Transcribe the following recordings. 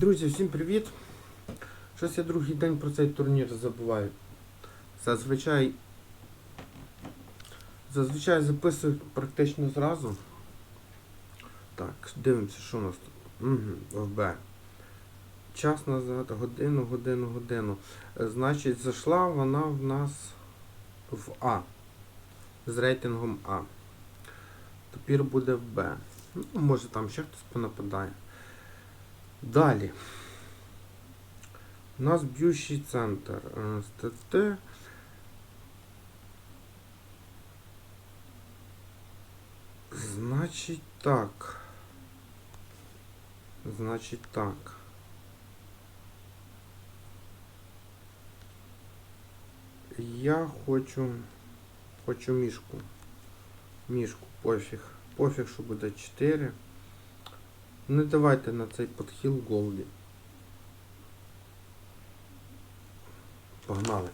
Друзі, всім привіт! Щось я другий день про цей турнір забуваю. Зазвичай зазвичай записую практично зразу. Так, дивимося, що у нас тут. Угу, ФБ. Час назад, годину, годину, годину. Е, Значить, зайшла вона в нас в А. З рейтингом А. Тепер буде в Б. Ну, може там ще хтось понападає. Далі. У нас б'ючий центр. Е, СТТ. Значить так. Значить так. Я хочу. Хочу мішку. Мішку, пофіг. Пофіг, що буде 4. Не давайте на цей подхіл голді. Погнали.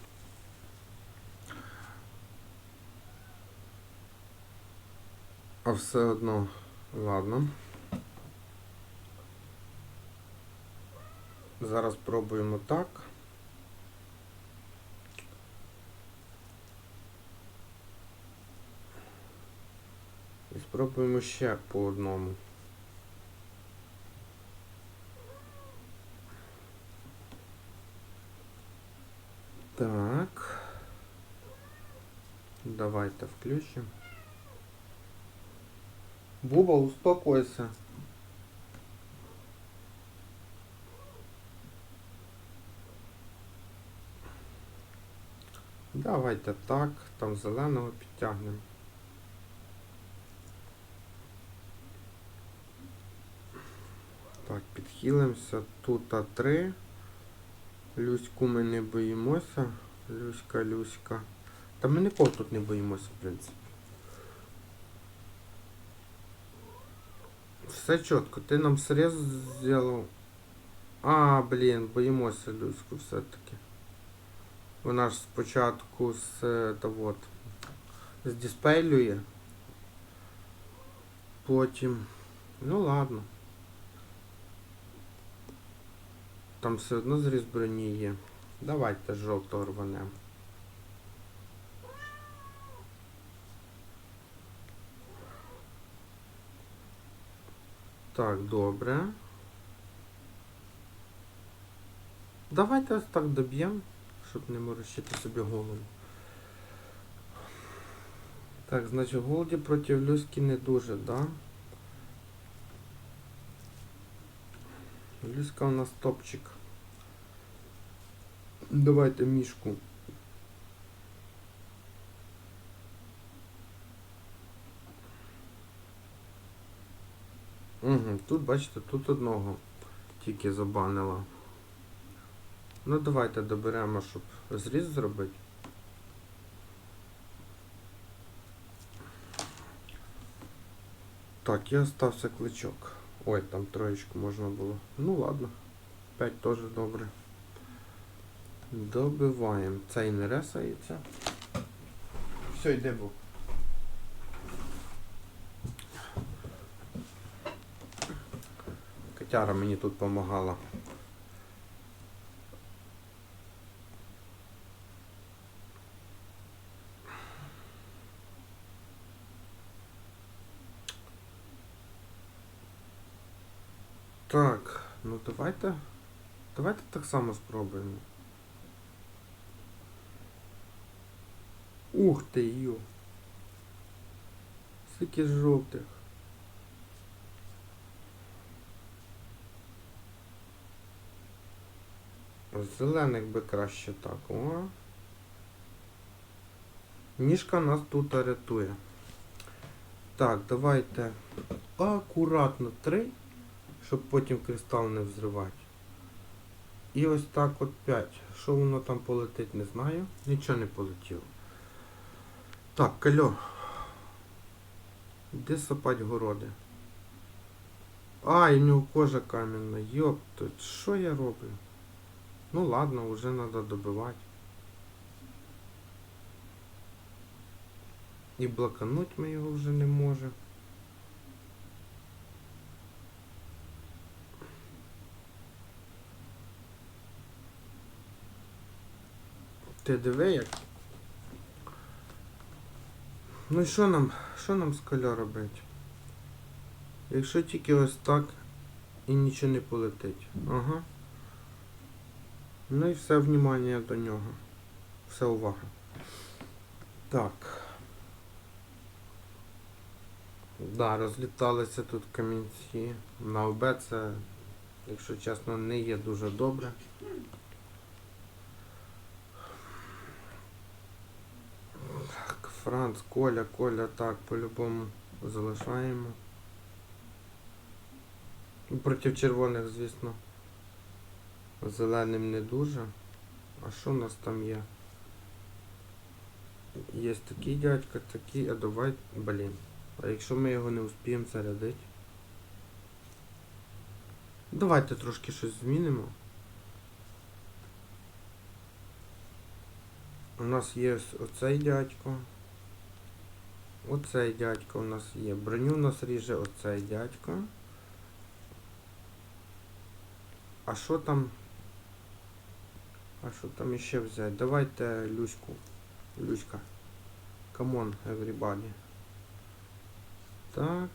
А все одно, ладно. Зараз пробуємо так. І спробуємо ще по одному. Так. Давайте включим. Буба, успокойся. Давайте так, там зеленого підтягнемо. Так, підхилимося. Тут А3. Люську ми не боїмося. Люська, Люська. Та ми нікого тут не боїмося, в принципі. Все чітко, ти нам срез зробив. А, блін, боїмося Люську все-таки. Вона ж спочатку з е, та вот, з диспейлює. Потім. Ну ладно. Там все одно зріз броні є. Давайте жовтого рванемо. Так, добре. Давайте ось так доб'ємо, щоб не морочити собі голову. Так, значить Голді проти Люськи не дуже, да? Люська у нас топчик. Давайте мішку. Угу, тут, бачите, тут одного тільки забанила. Ну давайте доберемо, щоб зріз зробити. Так, я остався кличок. Ой, там троєчку можна було. Ну ладно. 5 теж добре. Добиваємо. Цей не ресається. Все, йде був. Котяра мені тут допомагала. Так, ну давайте. Давайте так само спробуємо. Ух ти, йо. Скільки жовтих. Зелених би краще так. О. Ніжка нас тут рятує. Так, давайте акуратно три, щоб потім кристал не взривати. І ось так от 5. Що воно там полетить, не знаю. Нічого не полетіло. Так, кальо. Де сапать городи? А, і в нього кожа кам'яна. Йопто, що я роблю? Ну ладно, вже треба добивати. І блокануть ми його вже не можемо. Ти диви як. Ну і що нам, що нам з коля робити? Якщо тільки ось так і нічого не полетить. Ага. Ну і все внимання до нього. Все увага. Так. Да, розліталися тут камінці. На ОБ це, якщо чесно, не є дуже добре. Так, Франц, Коля, Коля, так, по-любому залишаємо. Ну, Проти червоних, звісно. Зеленим не дуже. А що у нас там є? Є такий дядька, такий, а давай, блін. А якщо ми його не успіємо зарядити? Давайте трошки щось змінимо. У нас є оцей дядько. Оцей дядько у нас є. Броню у нас ріже оцей дядько. А що там? А що там іще взяти? Давайте Люську. Люська. On, everybody. Так.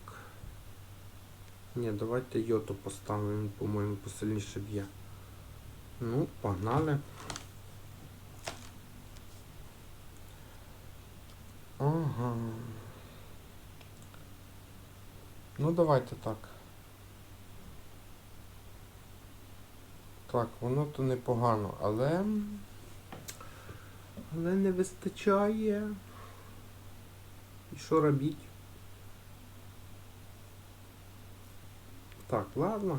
Ні, давайте йоту поставимо, по-моєму, посильніше б'є. Ну, погнали. Ага. Ну давайте так. Так, воно то непогано, але. Але не вистачає. І що робіть? Так, ладно.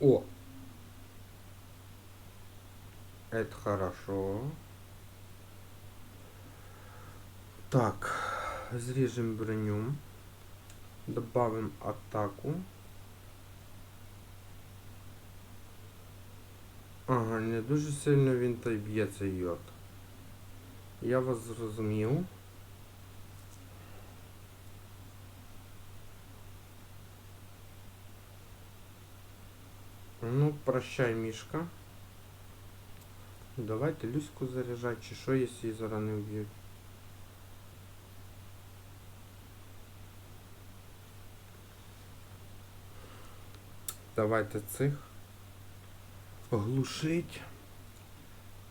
О! Это хорошо. Так, зріжемо броню. Добавим атаку. Ага, не дуже сильно він та й б'є цей йод. Я вас зрозумів. Ну, прощай, мішка. Давайте Люську заряджати, чи що, якщо її зараз не вб'ють. Давайте цих. Глушить.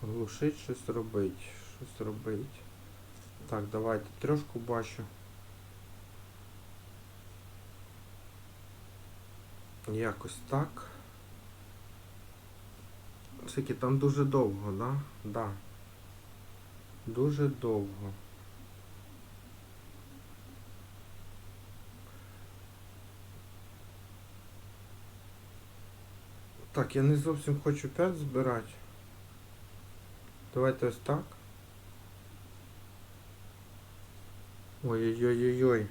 Глушить, щось робить. Щось робить. Так, давайте трошку бачу. Якось так. Все-таки там дуже довго, да? Да. Дуже довго. Так, я не зовсім хочу 5 збирати. Давайте ось так. Ой-ой-ой-ой-ой.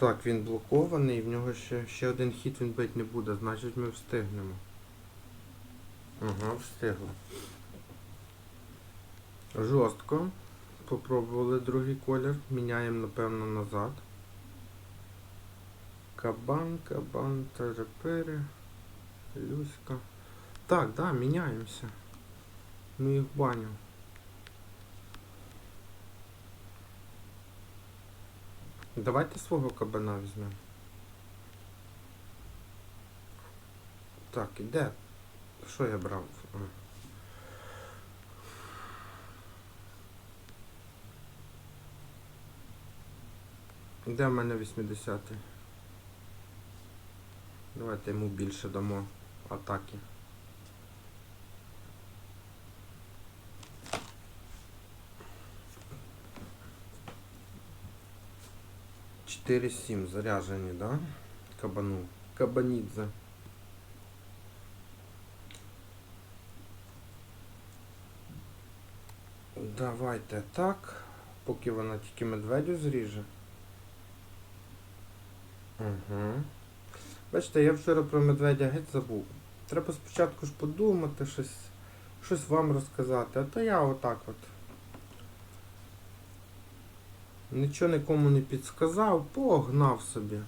Так, він блокований, в нього ще, ще один хід він бить не буде, значить ми встигнемо. Ага, встигли. Жорстко. Попробували другий колір. Міняємо, напевно, назад. Кабан, кабан, терепери, Люська. Так, да, міняємося. Ну їх баню. Давайте свого кабана візьмемо. Так, іде. Що я брав? Де в мене 80-й? Давайте йому більше дамо атаки. Чотири сім заряжені, да? Кабану. Кабанідзе. Давайте так. Поки вона тільки медведю зріже. Угу. Бачите, я вчора про медведя геть забув. Треба спочатку ж подумати, щось, щось вам розказати, а то я отак от. Нічого нікому не підсказав, погнав собі.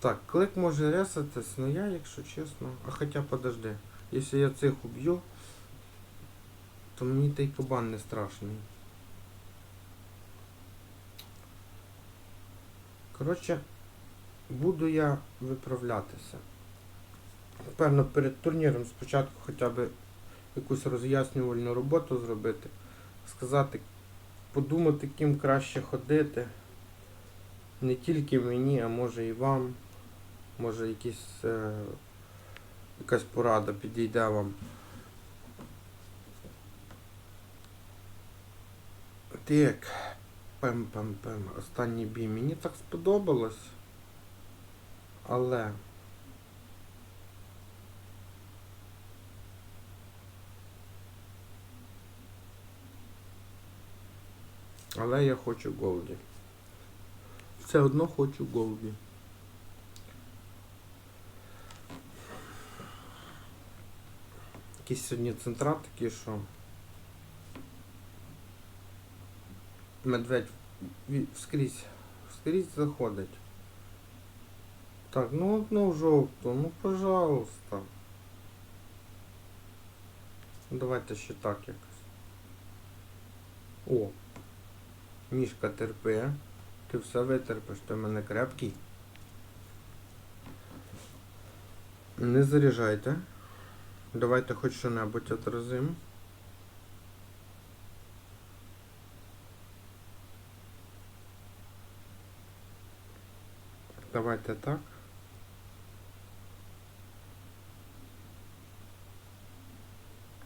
Так, клик може ресатись, ну я, якщо чесно. А хоча подожди. Якщо я цих уб'ю, то мені той кабан не страшний. Коротше, буду я виправлятися. Певно, перед турніром спочатку хоча б якусь роз'яснювальну роботу зробити, сказати, подумати, ким краще ходити. Не тільки мені, а може і вам. Може якісь, е, якась порада підійде вам. Так, пем-пем-пем. Останній бій. Мені так сподобалось. Але. Але я хочу Голді. Все одно хочу Голді. Якийсь сьогодні центрат такий, що медведь вскрізь, вскрізь заходить. Так, ну одну жовту, ну пожалуйста. Ну, Давайте ще так якось. О! Мішка терпи. Ти все витерпиш, ти в мене крепкий. Не заряджайте. Давайте хоч що-небудь отразим. Давайте так.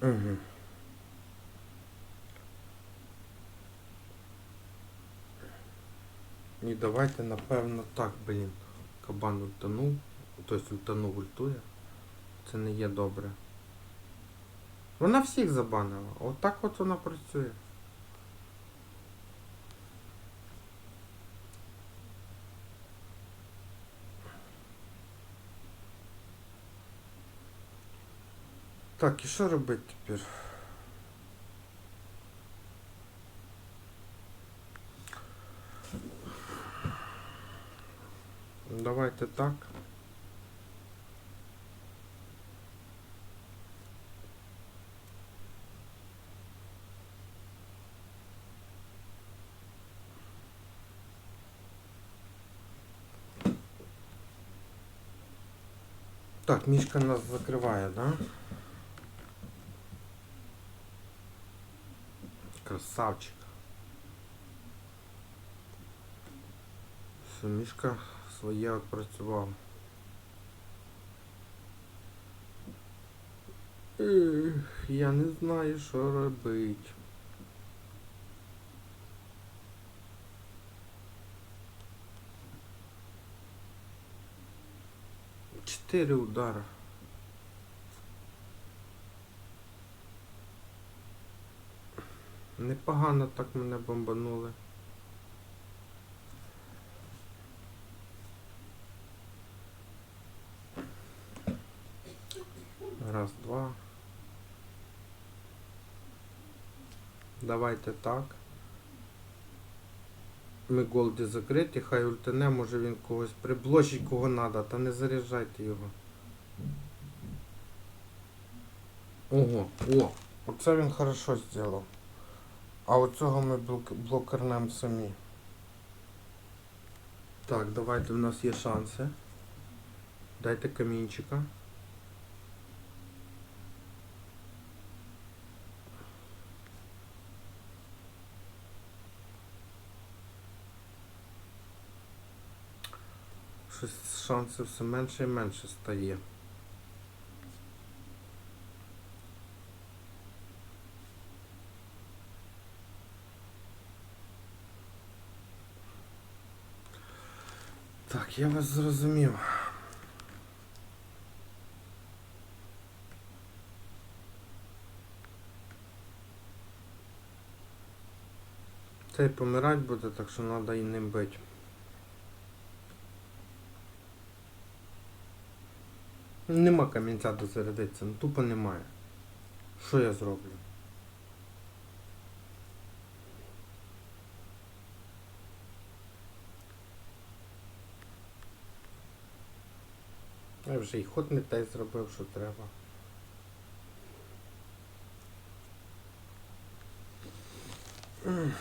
Угу. Давайте, напевно, так, блін. Кабан ультанув. Тобто ультанув ультує. Це не є добре. Вона всіх забанила. Отак от вона працює. Так, і що робити тепер? Давайте так. Так, Мішка нас закриває, да? Красавчик. Все, Мішка своє відпрацював. Я не знаю, що робити. Чотири удара. Непогано так мене бомбанули. Раз, два. Давайте так. Ми голді закриті, хай ультане, може він когось приблочить кого надо, та не заряджайте його. Ого, о, оце він хорошо зробив. А оцього ми блок- блокернем самі. Так, давайте в нас є шанси. Дайте камінчика. Щось шансів все менше і менше стає. Так, я вас зрозумів. Цей помирать буде, так що треба і ним бити. Нема камінця дозарядитися, ну тупо немає. Що я зроблю? Я вже й ход не те зробив, що треба. Mm.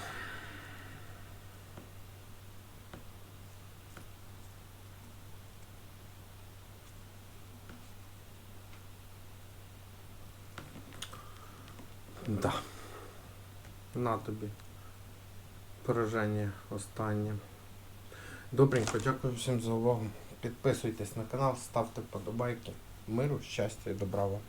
Да. На тобі. Пораження останнє. Добренько, дякую всім за увагу. Підписуйтесь на канал, ставте вподобайки. Миру, щастя і добра вам.